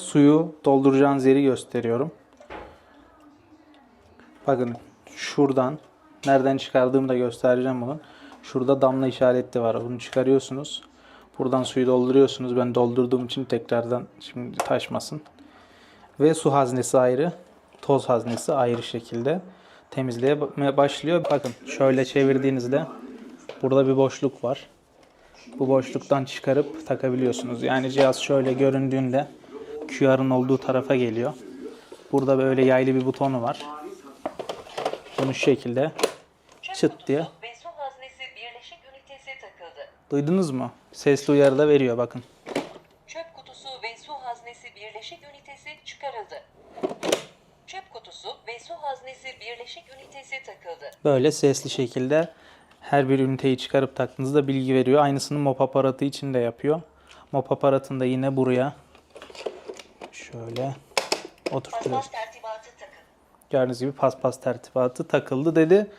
Suyu dolduracağınız yeri gösteriyorum. Bakın şuradan nereden çıkardığımı da göstereceğim bunun. Şurada damla işareti var. Bunu çıkarıyorsunuz. Buradan suyu dolduruyorsunuz. Ben doldurduğum için tekrardan şimdi taşmasın. Ve su haznesi ayrı, toz haznesi ayrı şekilde temizlemeye başlıyor. Bakın şöyle çevirdiğinizde burada bir boşluk var. Bu boşluktan çıkarıp takabiliyorsunuz. Yani cihaz şöyle göründüğünde QR'ın olduğu tarafa geliyor. Burada böyle yaylı bir butonu var. Bunu şu şekilde çıt diye. Duydunuz mu? Sesli uyarı da veriyor bakın. Çöp kutusu ve su haznesi birleşik ünitesi çıkarıldı. Çöp kutusu ve su haznesi birleşik ünitesi takıldı. Böyle sesli şekilde her bir üniteyi çıkarıp taktığınızda bilgi veriyor. Aynısını mop aparatı için de yapıyor. Mop aparatını da yine buraya şöyle oturtuyoruz. Paspas tertibatı takıldı. Gördüğünüz gibi paspas tertibatı takıldı dedi.